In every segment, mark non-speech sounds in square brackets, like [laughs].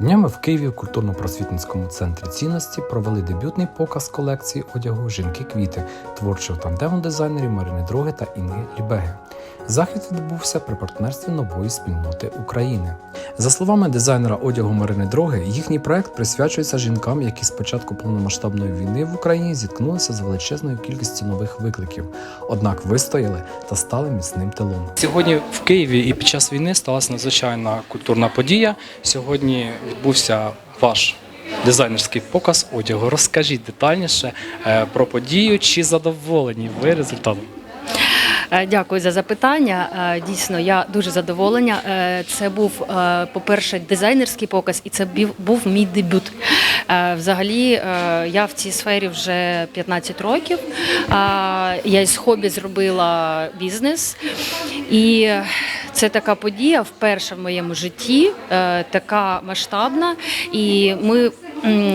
Днями в Києві в культурно-просвітницькому центрі цінності провели дебютний показ колекції одягу Жінки квіти творчого тандему дизайнерів Марини Дроги та Інги Лібеги. Захід відбувся при партнерстві нової спільноти України. За словами дизайнера одягу Марини Дроги, їхній проект присвячується жінкам, які з початку повномасштабної війни в Україні зіткнулися з величезною кількістю нових викликів, однак вистояли та стали міцним тилом. Сьогодні в Києві і під час війни сталася надзвичайна культурна подія. Сьогодні відбувся ваш дизайнерський показ одягу. Розкажіть детальніше е, про подію, чи задоволені ви результатом? Е, Дякую за запитання. Е, Дійсно, я дуже задоволена. Е, Це був, по-перше, дизайнерський показ, і це був мій дебют. Взагалі, я в цій сфері вже 15 років. Я із хобі зробила бізнес. І це така подія вперше в моєму житті, така масштабна. І ми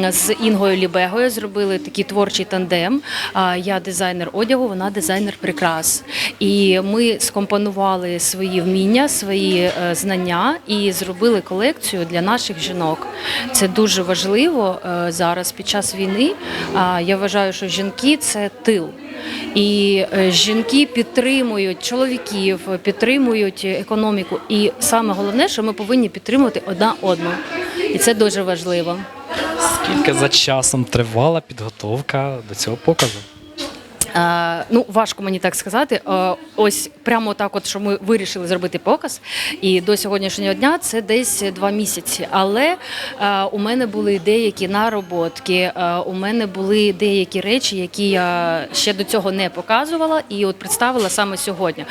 з Інгою Лібегою зробили такий творчий тандем. Я дизайнер одягу, вона дизайнер прикрас. І ми скомпонували свої вміння, свої е, знання і зробили колекцію для наших жінок. Це дуже важливо е, зараз під час війни. Я вважаю, що жінки це тил. І е, жінки підтримують чоловіків, підтримують економіку. І саме головне, що ми повинні підтримувати одна одну. І це дуже важливо. Скільки за часом тривала підготовка до цього показу? Е, ну, важко мені так сказати. Е, ось прямо так, от що ми вирішили зробити показ, і до сьогоднішнього дня це десь два місяці. Але е, у мене були деякі нароботки, е, у мене були деякі речі, які я ще до цього не показувала, і от представила саме сьогодні.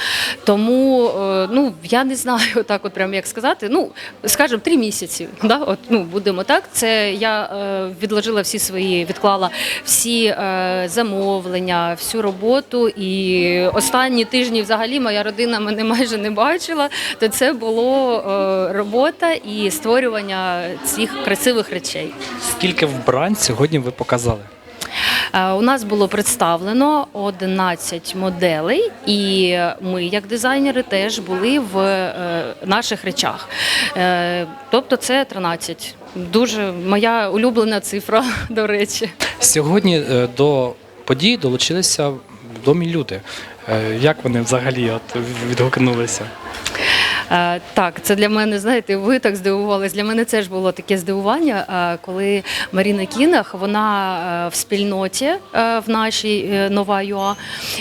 Тому е, ну я не знаю [laughs] так, от прямо як сказати. Ну скажімо, три місяці. Да? От ну будемо так. Це я е, відложила всі свої, відклала всі е, замовлення, всю роботу. І останні тижні, взагалі, моя родина мене майже не бачила. То це було е, робота і створювання цих красивих речей. Скільки вбрань сьогодні ви показали? Е, У нас було представлено 11 моделей, і ми, як дизайнери, теж були в е, наших речах. Тобто це 13. Дуже моя улюблена цифра, [laughs] до речі. Сьогодні до події долучилися відомі люди. Е, Як вони взагалі от відгукнулися? Е, Так, це для мене, знаєте, ви так здивувались. Для мене це ж було таке здивування, е, коли Маріна Кінах, вона е, в спільноті в нашій нова ЮА.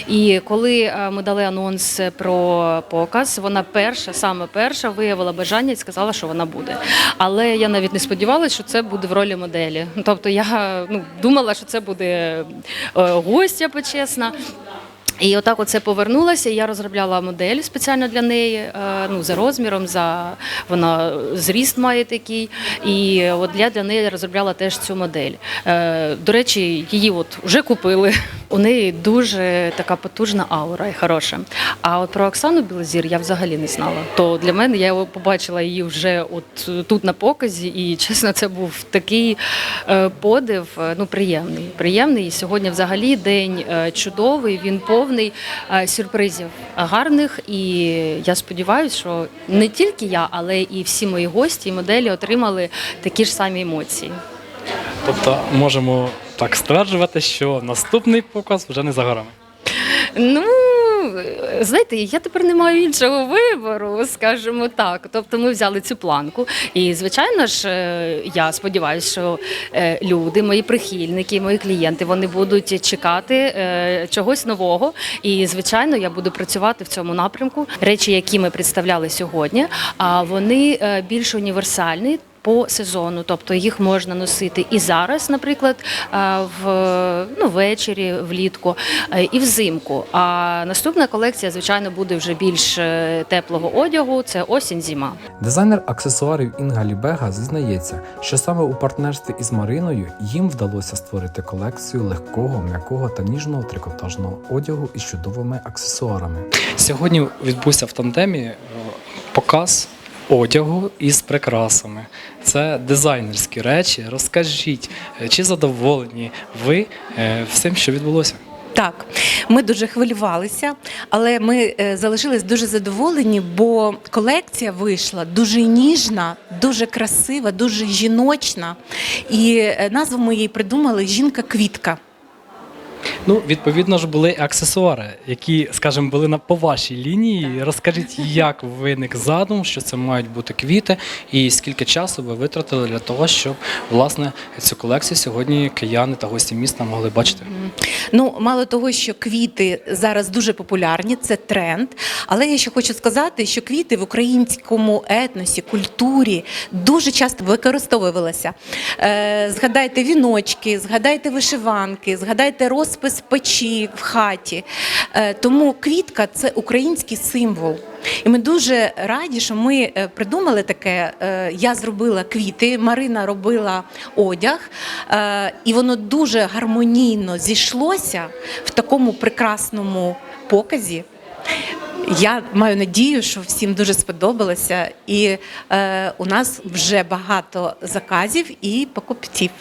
І коли ми дали анонс про показ, вона перша, саме перша, виявила бажання і сказала, що вона буде. Але я навіть не сподівалася, що це буде в ролі моделі. Тобто я ну, думала, що це буде гостя почесна. І отак оце повернулася. Я розробляла модель спеціально для неї. е, Ну за розміром, за вона зріст має такий. І от я для неї розробляла теж цю модель. Е, До речі, її от вже купили. У неї дуже така потужна аура і хороша. А от про Оксану Білозір я взагалі не знала. То для мене я побачила її вже от тут на показі, і чесно, це був такий е, подив. е, Ну приємний. Приємний. І сьогодні взагалі день е, чудовий. Він повний сюрпризів гарних. І я сподіваюся, що не тільки я, але і всі мої гості і моделі отримали такі ж самі емоції. Тобто можемо так стверджувати, що наступний показ вже не за горами. Ну. Знаєте, я тепер не маю іншого вибору, скажімо так. Тобто ми взяли цю планку. І, звичайно ж, е, я сподіваюся, що е, люди, мої прихильники, мої клієнти, вони будуть чекати е, чогось нового. І, звичайно, я буду працювати в цьому напрямку. Речі, які ми представляли сьогодні, а вони більш універсальні. По сезону, тобто їх можна носити і зараз, наприклад, в ну, ввечері, влітку, і взимку. А наступна колекція, звичайно, буде вже більш е, теплого одягу. Це осінь, зима. Дизайнер аксесуарів Інга Лібега зізнається, що саме у партнерстві із Мариною їм вдалося створити колекцію легкого, м'якого та ніжного трикотажного одягу із чудовими аксесуарами. Сьогодні відбувся в тандемі е, показ одягу із прикрасами. Це дизайнерські речі. Розкажіть, е, чи задоволені ви е, всім, що відбулося? Так, ми дуже хвилювалися, але ми е, залишились дуже задоволені, бо колекція вийшла дуже ніжна, дуже красива, дуже жіночна. І назву ми їй придумали Жінка-квітка. Ну, відповідно ж, були аксесуари, які, скажімо, були на по вашій лінії. Розкажіть, як виник задум, що це мають бути квіти, і скільки часу ви витратили для того, щоб власне цю колекцію сьогодні кияни та гості міста могли бачити. Ну, мало того, що квіти зараз дуже популярні, це тренд. Але я ще хочу сказати, що квіти в українському етносі, культурі дуже часто використовувалися. Е, згадайте віночки, згадайте вишиванки, згадайте розпис печі в хаті. Е, тому квітка це український символ. І ми дуже раді, що ми е, придумали таке. Е, Я зробила квіти, Марина робила одяг, і воно дуже гармонійно зійшлося в такому прекрасному показі. Я маю надію, що всім дуже сподобалося, і у нас вже багато заказів і покупців.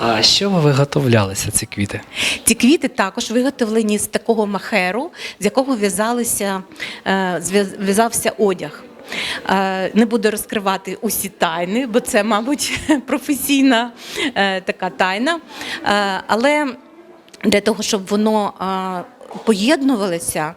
А що ви виготовлялися ці квіти? Ці квіти також виготовлені з такого махеру, з якого в'язалися, е, в'язався одяг. Е, Не буду розкривати усі тайни, бо це, мабуть, [laughs] професійна е, така тайна. Але для того, щоб воно поєднувалося,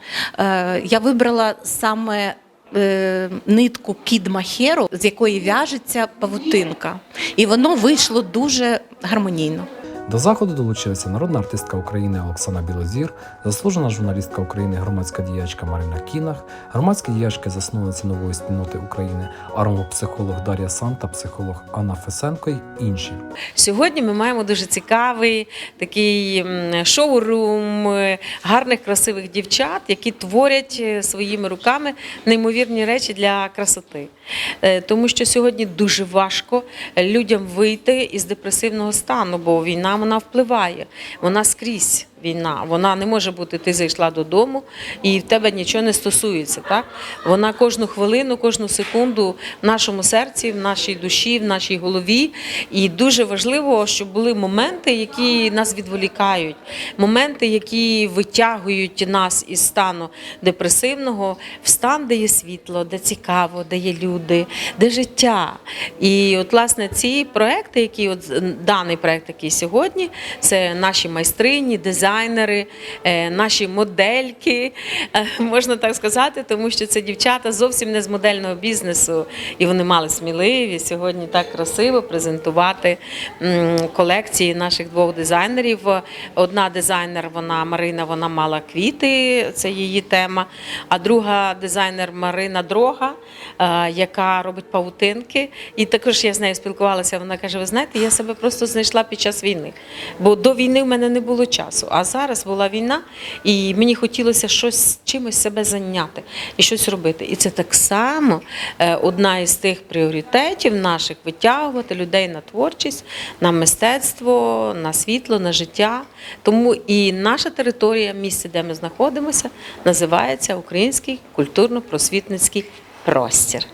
я вибрала саме е, нитку кід-махеру, з якої в'яжеться павутинка. І воно вийшло дуже гармонійно. До заходу долучилися народна артистка України Оксана Білозір, заслужена журналістка України, громадська діячка Марина Кінах, громадські діячки засновниці нової спільноти України, аромопсихолог Дар'я Санта, психолог Анна Фесенко й інші. Сьогодні ми маємо дуже цікавий такий шоурум е, гарних красивих дівчат, які творять е, своїми руками неймовірні речі для красоти. Е, Тому що сьогодні дуже важко людям вийти із депресивного стану, бо війна вона впливає, вона скрізь. Війна, вона не може бути, ти зайшла додому і в тебе нічого не стосується. Так? Вона кожну хвилину, кожну секунду в нашому серці, в нашій душі, в нашій голові. І дуже важливо, щоб були моменти, які нас відволікають, моменти, які витягують нас із стану депресивного в стан, де є світло, де цікаво, де є люди, де життя. І от, власне, ці проекти, які от даний проект, який сьогодні, це наші майстрині, дизайнери, е, наші модельки, е, можна так сказати, тому що це дівчата зовсім не з модельного бізнесу, і вони мали сміливість сьогодні так красиво презентувати колекції наших двох дизайнерів. Одна дизайнер, вона Марина, вона мала квіти, це її тема. А друга дизайнер Марина Дрога, е, яка робить павутинки. І також я з нею спілкувалася. Вона каже: Ви знаєте, я себе просто знайшла під час війни, бо до війни в мене не було часу. А зараз була війна, і мені хотілося щось чимось себе зайняти і щось робити. І це так само е, одна із тих пріоритетів наших витягувати людей на творчість, на мистецтво, на світло, на життя. Тому і наша територія, місце, де ми знаходимося, називається Український культурно-просвітницький простір.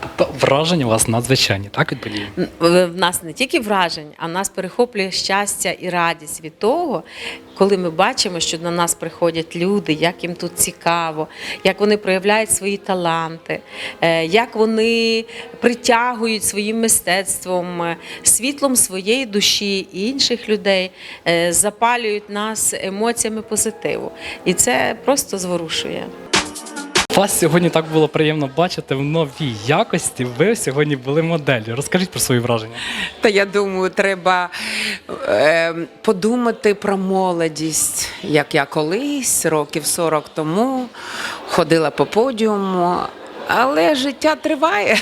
Тобто враження у вас надзвичайні, так від події? В нас не тільки вражень, а нас перехоплює щастя і радість від того, коли ми бачимо, що до нас приходять люди, як їм тут цікаво, як вони проявляють свої таланти, е, як вони притягують своїм мистецтвом, е, світлом своєї душі і інших людей, е, запалюють нас емоціями позитиву. І це просто зворушує. Вас сьогодні так було приємно бачити в новій якості. Ви сьогодні були моделлю. Розкажіть про свої враження. Та я думаю, треба е, подумати про молодість, як я колись, років 40 тому, ходила по подіуму, але життя триває.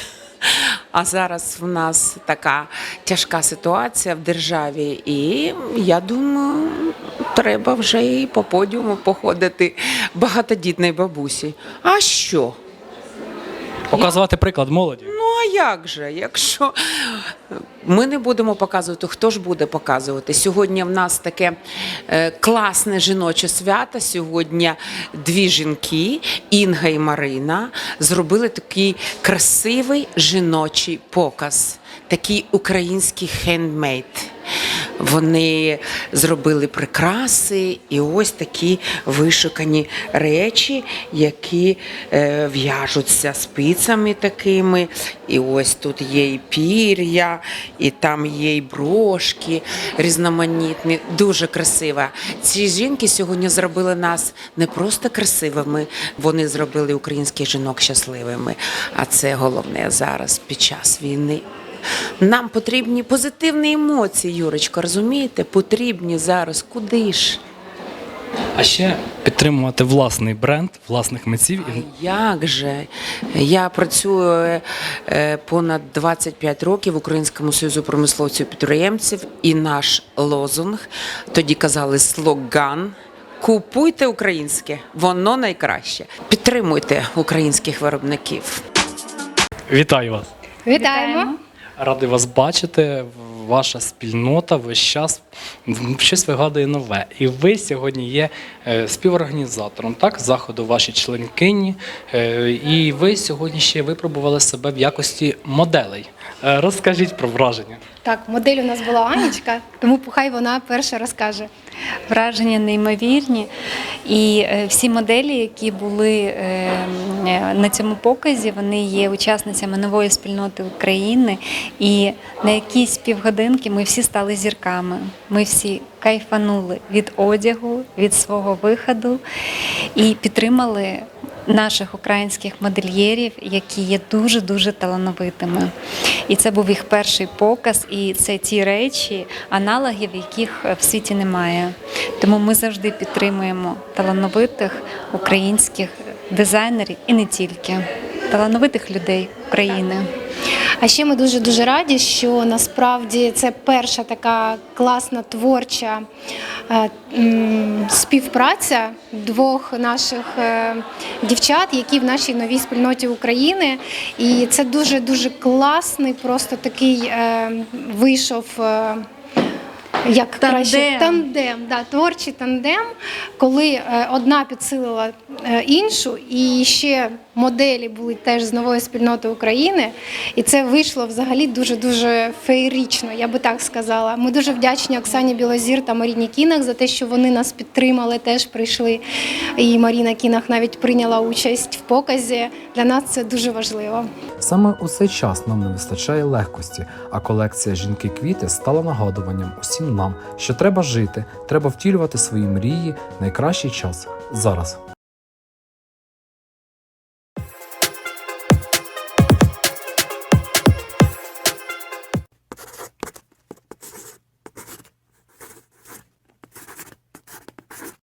А зараз в нас така тяжка ситуація в державі, і я думаю, треба вже і по подіуму походити багатодітної бабусі. А що? Показувати приклад молоді. Як же? Якщо ми не будемо показувати, хто ж буде показувати? Сьогодні в нас таке е, класне жіноче свято. Сьогодні дві жінки, Інга і Марина, зробили такий красивий жіночий показ, такий український хендмейд. Вони зробили прикраси і ось такі вишукані речі, які е, в'яжуться спицями такими. І ось тут є і пір'я, і там є і брошки різноманітні. Дуже красиво. Ці жінки сьогодні зробили нас не просто красивими, вони зробили українських жінок щасливими. А це головне зараз під час війни. Нам потрібні позитивні емоції, Юрочко, розумієте? Потрібні зараз. Куди ж? А ще підтримувати власний бренд, власних митців і Як же? Я працюю е, е, понад 25 років в Українському союзу промисловців підприємців, і наш лозунг тоді казали слоган. Купуйте українське, воно найкраще. Підтримуйте українських виробників. вітаю вас. Вітаємо. Радий вас бачити. Ваша спільнота весь час щось вигадує нове. І ви сьогодні є е, співорганізатором так, заходу ваші членкині. Е, І ви сьогодні ще випробували себе в якості моделей. Е, Розкажіть про враження. Так, модель у нас була Анічка, тому хай вона перша розкаже. Враження неймовірні. І всі моделі, які були на цьому показі, вони є учасницями нової спільноти України. І на якісь півгодинки ми всі стали зірками. Ми всі кайфанули від одягу, від свого виходу і підтримали наших українських модельєрів, які є дуже дуже талановитими. І це був їх перший показ, і це ті речі, аналогів, яких в світі немає. Тому ми завжди підтримуємо талановитих українських дизайнерів і не тільки талановитих людей України. А ще ми дуже дуже раді, що насправді це перша така класна творча е, співпраця двох наших е, дівчат, які в нашій новій спільноті України. І це дуже дуже класний, просто такий е, вийшов. як краще тандем, да, творчий тандем, коли одна підсилила іншу, і ще моделі були теж з нової спільноти України. І це вийшло взагалі дуже дуже феєрично, я би так сказала. Ми дуже вдячні Оксані Білозір та Маріні Кінах за те, що вони нас підтримали, теж прийшли. І Маріна Кінах навіть прийняла участь в показі. Для нас це дуже важливо. Саме у цей час нам не вистачає легкості, а колекція жінки квіти стала нагадуванням усім нам, що треба жити, треба втілювати свої мрії найкращий час зараз.